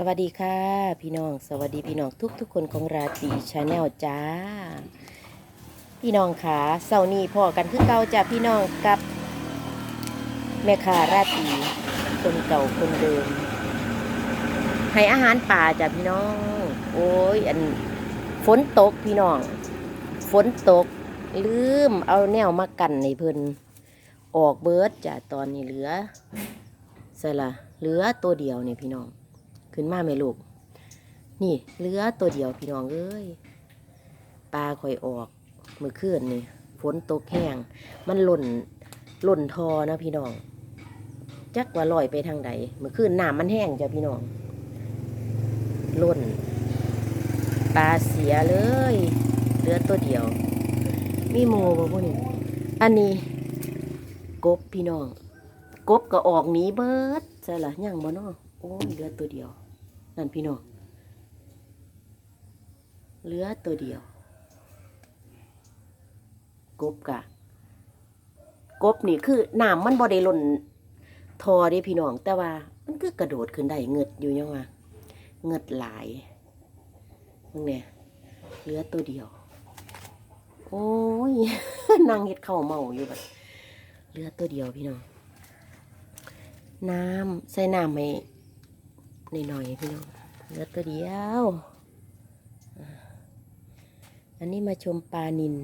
สวัสดีค่ะ พี่น้องสวัสดีพี่น้องทุกทุกคนของราตรีชาแนลจ้า พี่น้องขาเสาร์นี้พ่อกันคือเก่าจ้ะพี่น้องกับแม่ค้าราตรีคนเก่าคนเดิมให้อาหารป่าจ้ะพี่น้อง โอ้ยอันฝนตกพี่น้อง ฝนตกลืมเอาแนวมากันในเพิ่นออกเบิร์ดจ้ะตอนนี้เหลือใส่ละเหลือตัวเดียวนี่พี่น้อง ขึ้นมาไหมลูก นี่เหลือตัวเดียวพี่น้องเอ้ยปลาข่อยออกเมื่อคืนนี่ฝนตกแห้งมันหล่นหล่นทอนะพี่น้อง จักว่าลอยไปทางใดเมื่อคืนน้ำมันแห้งจ้ะพี่น้องหล่นปลาเสียเลยเหลือตัวเดียว มีโมบ่พวกนี้อันนี้ กบพี่น้อง กบก็ออกหนีเบิดใช่ละยังบ่เนาะ โอ้เหลือตัวเดียว นั่นพี่น้องเหลือตัวเดียว กบกะ กบนี่คือน้ำมันบ่ได้หล่นทอเด้พี่น้อง แต่ว่ามันคือกระโดดขึ้นได้เงึดอยู่ยังว่าเงึดหลายมึงเนี่ยเหลือตัวเดียว โอ้ยนางเฮ็ดเข้าเมาอยู่แบบเหลือตัวเดียวพี่น้องน้ำใส่น้ำให้ หน่อยๆพี่น้องเหลือตัวเดียว อันนี้มาชมปลานิน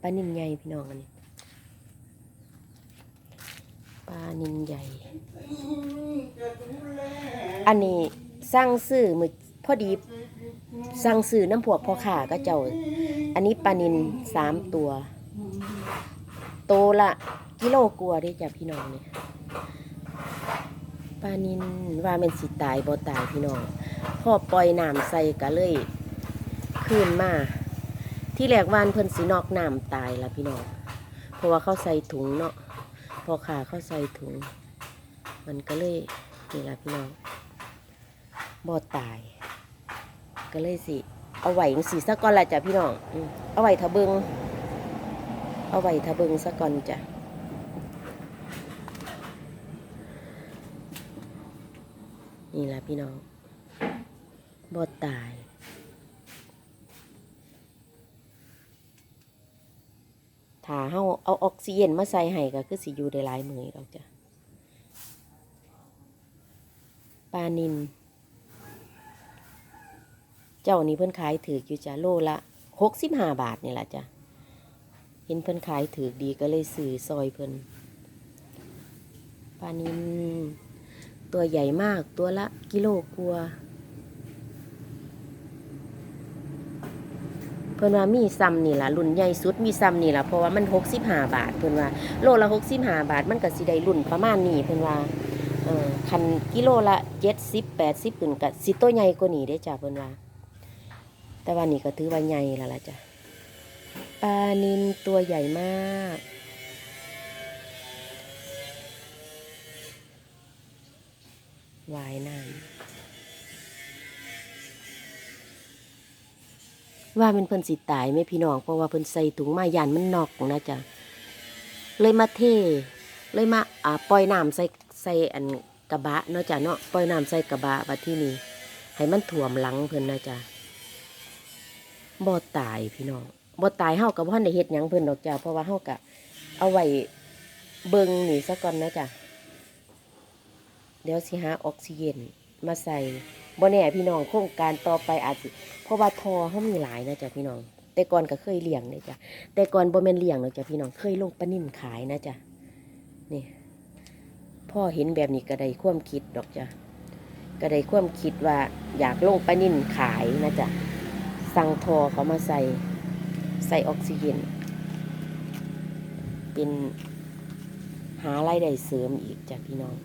ปลานินใหญ่พี่น้องอันนี้ปลานินใหญ่ อันนี้สั่งซื้อมือพอดีสั่งซื้อน้ำพวกพอขาก็เจ้า อันนี้ปลานินสามตัว โตละกิโลกลัวาเด้จ้ะพี่น้องเนี่ยานินว่าเป็นสิตายบ่ตายพี่น้องพ่อปล่อยน้ำใส่ก็เลยขึ้นมาที่แรกวานเพิ่นสินอกน้ำตายละพี่น้องเพราะว่าเขาใส่ถุงเนาะพอขาเขาใส่ถุง มันก็เลยนี่ละพี่น้องบ่ตาย ก็เลยสิ เอาไหวงสีสักก่อนละจ้ะพี่น้องเอาไหวทะเบิงเอาไหวทะเบิงสักก่อนจ้ะ นี่แหละพี่น้องบอดตาย ถ้าเฮาเอาออกซิเจนมาใส่ให้ก็คือสิอยู่ได้หลายมือเราจ้ะปลานิน เจ้านี่เพิ่นขายถืออยู่จ้ะโลละหกสิบห้าบาทนี่แหละจ้ะ เห็นเพิ่นขายถือดีก็เลยซื้อซอยเพิ่นปลานิน ตัวใหญ่มากตัวละกิโลกลัว เพิ่นว่ามีซ้ำนี่ล่ะรุ่นใหญ่สุดมีซ้ำนี่ล่ะเพราะว่ามันหกสิบห้าบาทเพิ่นว่าโลละหกสิบห้าบาทมันก็สิได้รุ่นประมาณนี้เพิ่นว่าเออคันกิโลละเจ็ดสิบแปดสิบขึ้นก็สิตัวใหญ่กว่านี้ได้จ้ะเพิ่นว่า แต่ว่านี่ก็ถือว่าใหญ่แล้วล่ะจ้ะปลานินตัวใหญ่มาก วายน้ำว่าเป็นเพิ่นสิตายไหมพี่น้อง เพราะว่าเพิ่นใส่ถุงมายานมันนอกนะจ๊ะเลยมาเท เลยมาอ่าปล่อยน้ำใส่ใส่อันกระบะเนาะจ้ะเนาะปล่อยน้ำใส่กระบะมาที่นี่ให้มันถ่วมหลังเพิ่นนะจ๊ะบ่ตายพี่น้องบ่ตายเฮากับบ่ทันได้เฮ็ดหยังเพิ่นดอกจ้าเพราะว่าเฮากะเอาไว้เบิ่งนี่ซะก่อนนะจ้ะ ดี๋ยวสิหาออกซิเจนมาใส่บ่แน่พี่น้องโครงการต่อไปอาจสิเพราะว่าทอเฮามีหลายนะจ้ะพี่น้อง แต่ก่อนก็เคยเลี้ยงเลยจ้ะแต่ก่อนบ่แม่นเลี้ยงหรอกจ้ะพี่น้องเคยลงปลานิ่มขายนะจ้ะนี่พ่อเห็นแบบนี้ก็ได้ความคิดดอกจ้ะก็ได้ความคิดว่าอยากลงปลานิ่มขายนะจ้ะสั่งทอเขามาใส่ใส่ออกซิเจนเป็นหารายได้เสริมอีกจากพี่น้อง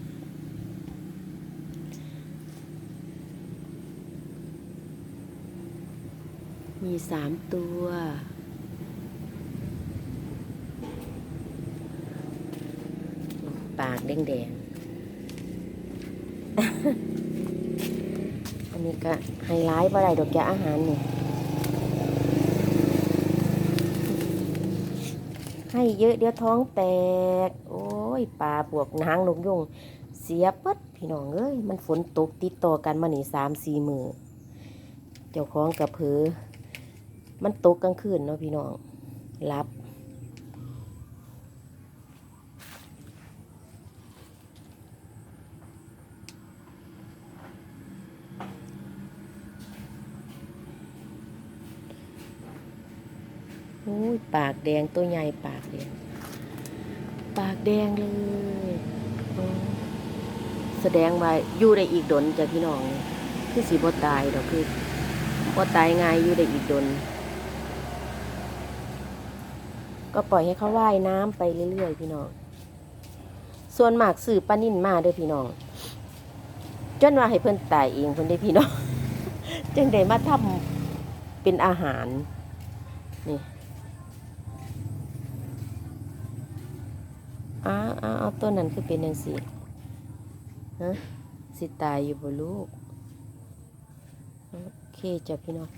มีสามตัว ปากแดงๆ อันนี้ก็ไฮไลท์ว่าไรดอกยาอาหารเนี่ยให้เยอะเดี๋ยวท้องแตก โอ้ยปลาบวกนางนกยุงเสียปัดพี่น้องเอ้ย มันฝนตกติดต่อกันมาหนีสามสี่มือเจ้าของกับเพอ มันตกกลางคืนเนาะพี่น้องรับโอ้ยปากแดงตัวใหญ่ปากแดง ปากแดงเลย แสดงว่าอยู่ได้อีกดนจ้ะพี่น้อง คือสีบ่ตายดอกคือบ่ตายง่ายอยู่ได้อีกดน ก็ปล่อยให้เขาว่ายน้ำไปเรื่อยๆ พี่น้อง ส่วนหมากสื่อปลานิ่นมาเด้อพี่น้อง จนว่าให้เพิ่อนตายเองเพิ่อนได้พี่น้อง จึงได้มาทำเป็นอาหาร นี่อ้าอ้าวอ้าตัวนั้นคือเป็นยังสิฮะสิตายอยู่บ่ลูก โอเคจ้ะพี่น้อง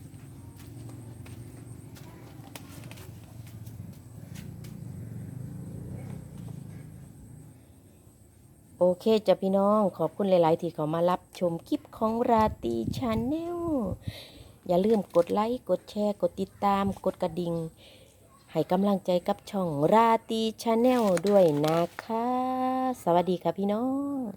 โอเคจ้ะพี่น้องขอบคุณหลาย ๆ ที่เขามารับชมคลิปของราตีชาแนลอย่าลืมกดไลค์กดแชร์ กดติดตาม กดกระดิ่งให้กำลังใจกับช่องราตีชาแนลด้วยนะคะ สวัสดีค่ะพี่น้อง